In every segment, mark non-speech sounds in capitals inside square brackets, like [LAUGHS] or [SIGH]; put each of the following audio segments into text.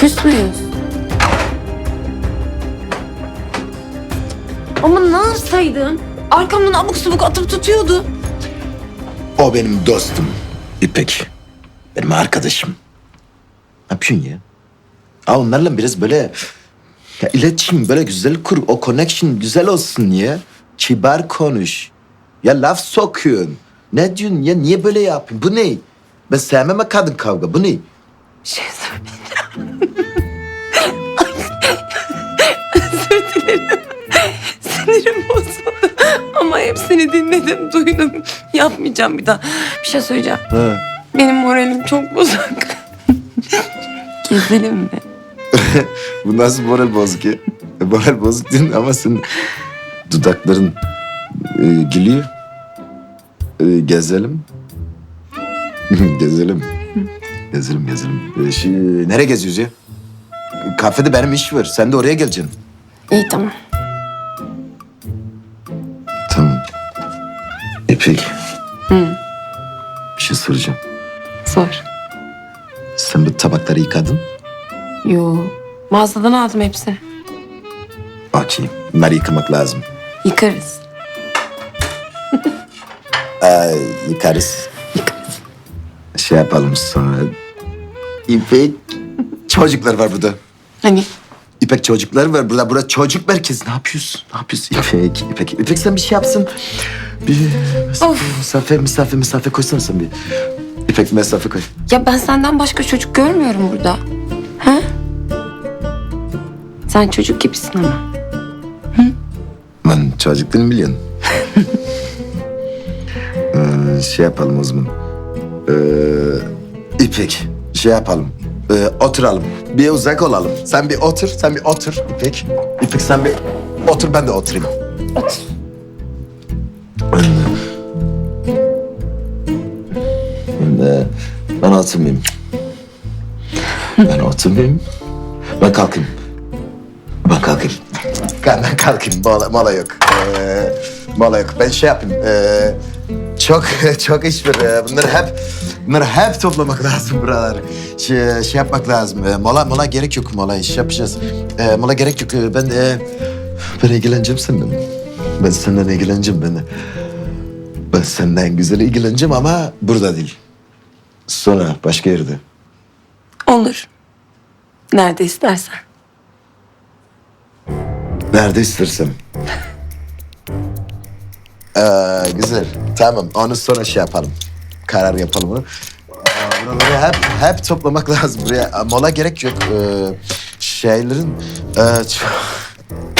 Küs müyüz? Ama ne yapsaydım? Arkamdan abuk subuk atıp tutuyordu. O benim dostum İpek. Benim arkadaşım. Ne yapıyorsun ya? Aa, onlarla biraz böyle ya iletişim böyle güzel kur. O connection güzel olsun ya. Kibar konuş. Ya laf sokuyorsun. Ne diyorsun ya? Niye böyle yapıyorsun? Bu ne? Ben sevmem ha kadın kavga. Bu ne? Şey söyleyeceğim. [LAUGHS] Sinirim bozuldu. Ama hepsini dinledim, duydum. Yapmayacağım bir daha. Bir şey söyleyeceğim. Ha. Benim moralim çok bozuk. [LAUGHS] Gezelim mi? [LAUGHS] Bu nasıl moral bozuk ya? E, Moral bozuk değil ama senin dudakların e, gülüyor. E, gezelim. gezelim. Gezelim, gezelim. E, şey, nereye geziyoruz ya? Kafede benim iş var. Sen de oraya geleceksin. İyi. Tamam. İpek. Bir şey soracağım. Sor. Sen bu tabakları yıkadın. Yo. Mağazadan aldım hepsini. Okey. Bunları yıkamak lazım. Yıkarız. [LAUGHS] Ee, yıkarız. Yıkarız. Şey yapalım sonra. İpek. Çocuklar var burada. Hani İpek çocuklar var burada. Burada çocuk merkezi. Ne yapıyorsun? Ne yapıyorsun? İpek, İpek. İpek sen bir şey yapsın. Bir mesafe, Of. mesafe, mesafe, mesafe koysana sen bir. İpek mesafe koy. ya ben senden başka çocuk görmüyorum burada. Ha? Sen çocuk gibisin ama. Ben çocuk değilim biliyorsun. [LAUGHS] Ee, şey yapalım o zaman. Ee, İpek, şey yapalım. Ee, oturalım. Bir uzak olalım. Sen bir otur, sen bir otur İpek. İpek sen bir otur, ben de oturayım. Otur. Ben de... Ben de... Ben oturmayayım. Ben kalkayım. Ben kalkayım. Ben, ben kalkayım. Mola, mola yok. Ee, mola yok. Ben şey yapayım. Ee, çok [LAUGHS] çok iş var. Bunları hep bunları hep toplamak lazım buraları. Şey, şey yapmak lazım. Ee, mola mola gerek yok mola iş yapacağız. Ee, mola gerek yok. Ee, Ben e, ben ilgileneceğim seninle. Ben senden ilgileneceğim ben. Ben senden güzel ilgileneceğim ama burada değil. Sonra başka yerde. Olur. Nerede istersen. Nerede istersen. Ee, güzel. Tamam. Onu sonra şey yapalım. Karar yapalım onu. Ee, Buraları hep hep toplamak [LAUGHS] lazım buraya. Ee, Mola gerek yok. Ee, şeylerin e, ç-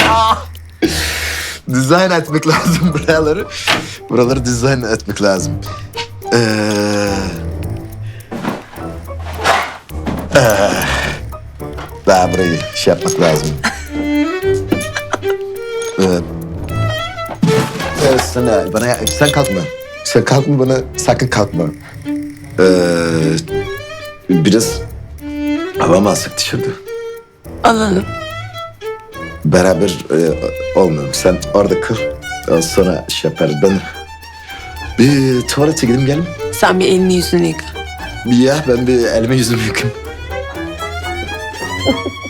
Ah! Dizayn etmek lazım [LAUGHS] buraları. Buraları dizayn etmek lazım. Ee, ee, daha burayı şey yapmak lazım. Ee, Evet, sen, de bana sen kalkma. Sen kalkma bana sakın kalkma. Ee, biraz hava mı alsak dışarıda? Alalım. Beraber e, olmuyor. Sen orada. Daha Sonra şey yaparız. Ben bir tuvalete gideyim gelim. Sen bir elini yüzünü yıka. Ya ben bir elime yüzümü yıkayayım. [LAUGHS]